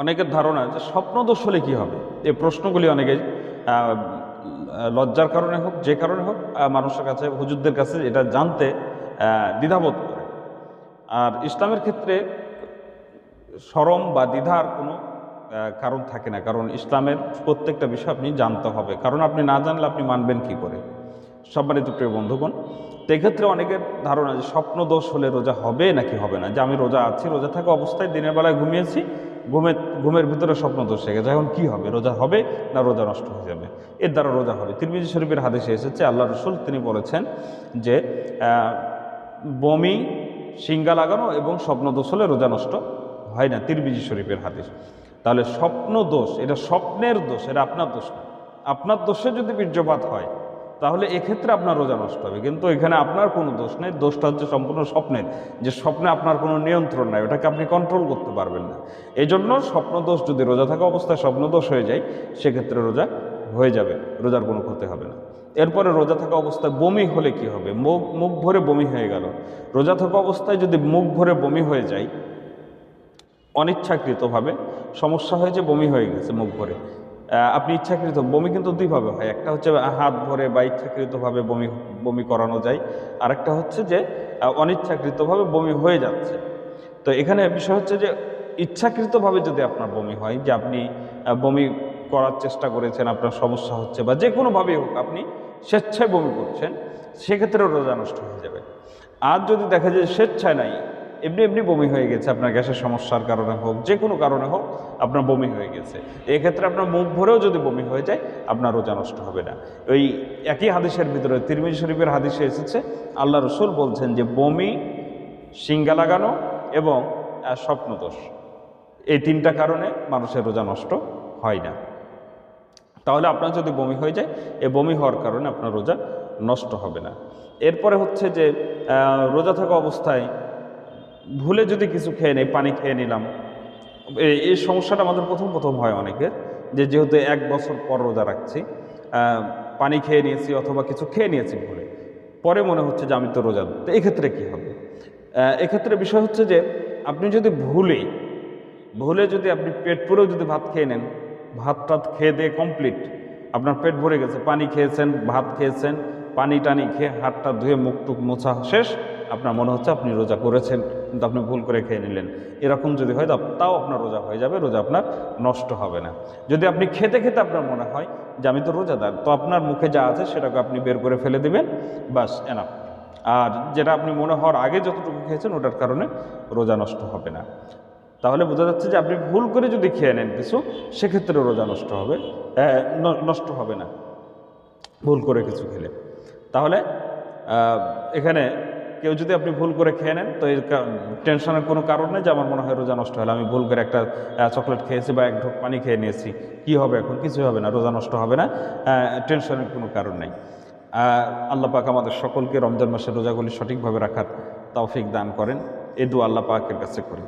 অনেকের ধারণা যে স্বপ্নদোষ হলে কী হবে? এই প্রশ্নগুলি অনেকে লজ্জার কারণে হোক, যে কারণে হোক মানুষের কাছে, হুজুরদের কাছে এটা জানতে দ্বিধাবোধ করে। আর ইসলামের ক্ষেত্রে সরম বা দ্বিধার কোনো কারণ থাকে না। কারণ ইসলামের প্রত্যেকটা বিষয় আপনি জানতে হবে। কারণ আপনি না জানলে আপনি মানবেন কি করে? সম্মানিত প্রিয় বন্ধুগণ এক্ষেত্রে অনেকের ধারণা যে স্বপ্ন দোষ হলে রোজা হবে নাকি হবে না? যে আমি রোজা আছি, রোজা থাকা অবস্থায় দিনের বেলায় ঘুমিয়েছি ঘুমের ঘুমের ভিতরে স্বপ্ন দোষ হয়ে গেছে এখন কী হবে? রোজা হবে না রোজা নষ্ট হয়ে যাবে? এর দ্বারা রোজা হবে। তিরমিজি শরীফের হাদিসে এসেছে, আল্লাহ রসুল তিনি বলেছেন যে বমি, সিঙ্গা লাগানো এবং স্বপ্ন দোষ হলে রোজা নষ্ট হয় না। তিরমিজি শরীফের হাদিস। তাহলে স্বপ্ন দোষ, এটা স্বপ্নের দোষ, এটা আপনার দোষ না। আপনার দোষে যদি বীর্যপাত হয় তাহলে এক্ষেত্রে আপনার রোজা নষ্ট হবে। কিন্তু এখানে আপনার কোনো দোষ নেই। দোষটা হচ্ছে সম্পূর্ণ স্বপ্নের, যে স্বপ্নে আপনার কোনো নিয়ন্ত্রণ নাই, ওটাকে আপনি কন্ট্রোল করতে পারবেন না। এই জন্য স্বপ্ন দোষ যদি রোজা থাকা অবস্থায় স্বপ্ন দোষ হয়ে যায়, সেক্ষেত্রে রোজা হয়ে যাবে, রোজার কোনো ক্ষতি হবে না। এরপরে রোজা থাকা অবস্থায় বমি হলে কি হবে? মুখ মুখ ভরে বমি হয়ে গেল। রোজা থাকা অবস্থায় যদি মুখ ভরে বমি হয়ে যায়, অনিচ্ছাকৃতভাবে সমস্যা হয়েছে বমি হয়ে গেছে মুখ ভরে আপনি ইচ্ছাকৃত বমি কিন্তু দুইভাবে হয়। একটা হচ্ছে হাত ভরে বা ইচ্ছাকৃতভাবে বমি বমি করানো যায়। আরেকটা হচ্ছে যে অনিচ্ছাকৃতভাবে বমি হয়ে যাচ্ছে। তো এখানে বিষয় হচ্ছে যে, ইচ্ছাকৃতভাবে যদি আপনার বমি হয়, যে আপনি বমি করার চেষ্টা করেছেন, আপনার সমস্যা হচ্ছে বা যে কোনোভাবেই হোক আপনি স্বেচ্ছায় বমি করছেন, সেক্ষেত্রেও রোজা নষ্ট হয়ে যাবে। আর যদি দেখা যায় স্বেচ্ছায় নাই এমনি এমনি বমি হয়ে গেছে, আপনার গ্যাসের সমস্যার কারণে হোক, যে কোনো কারণে হোক আপনার বমি হয়ে গেছে। এক্ষেত্রে আপনার মুখ ভরেও যদি বমি হয়ে যায়, আপনার রোজা নষ্ট হবে না। ওই একই হাদিসের ভিতরে, তিরমিজি শরীফের হাদিসে এসেছে, আল্লাহ রসুল বলছেন যে, বমি সিঙ্গা লাগানো এবং স্বপ্নদোষ। এই তিনটা কারণে মানুষের রোজা নষ্ট হয় না। তাহলে আপনার যদি বমি হয়ে যায়, এ বমি হওয়ার কারণে আপনার রোজা নষ্ট হবে না। এরপরে হচ্ছে যে রোজা থাকা অবস্থায় ভুলে যদি কিছু খেয়ে নেই, পানি খেয়ে নিলাম। এই সমস্যাটা আমাদের প্রথম প্রথম হয় অনেকের যে যেহেতু এক বছর পর রোজা রাখছি পানি খেয়ে নিয়েছি অথবা কিছু খেয়ে নিয়েছি ভুলে। পরে মনে হচ্ছে যে আমি তো রোজা, তো এক্ষেত্রে কী হবে? এক্ষেত্রে বিষয় হচ্ছে যে আপনি যদি ভুলে ভুলে যদি আপনি পেট পুরেও যদি ভাত খেয়ে নেন, ভাত টাত খেয়ে দিয়ে কমপ্লিট আপনার পেট ভরে গেছে, পানি খেয়েছেন, ভাত খেয়েছেন, পানি টানি খেয়ে হাতটা ধুয়ে মুখ টুক মোছা শেষ আপনার মনে হচ্ছে আপনি রোজা করেছেন, কিন্তু আপনি ভুল করে খেয়ে নিলেন। এরকম যদি হয়, তাও আপনার রোজা হয়ে যাবে, রোজা আপনার নষ্ট হবে না। যদি আপনি খেতে খেতে আপনার মনে হয় যে আমি তো রোজাদার, তো আপনার মুখে যা আছে সেটাকে আপনি বের করে ফেলে দেবেন, বাস এনাফ আর যেটা আপনি মনে হওয়ার আগে যতটুকু খেয়েছেন, ওটার কারণে রোজা নষ্ট হবে না। তাহলে বোঝা যাচ্ছে যে আপনি ভুল করে যদি খেয়ে নেন কিছু, সেক্ষেত্রে রোজা নষ্ট হবে নষ্ট হবে না। ভুল করে কিছু খেলে। তাহলে এখানে কেউ যদি আপনি ভুল করে খেয়ে নেন, তো এর টেনশনের কোনো কারণ নেই যে আমার মনে হয় রোজা নষ্ট হলে। আমি ভুল করে একটা চকলেট খেয়েছি বা এক ঢোক পানি খেয়ে নিয়েছি। কি হবে এখন? কিছু হবে না, রোজা নষ্ট হবে না। টেনশনের কোনো কারণ নেই। আল্লাহ পাক আমাদের সকলকে রমজান মাসের রোজাগুলি সঠিকভাবে রাখার তৌফিক দান করেন। এ দু আল্লাহ পাকের কাছে করি।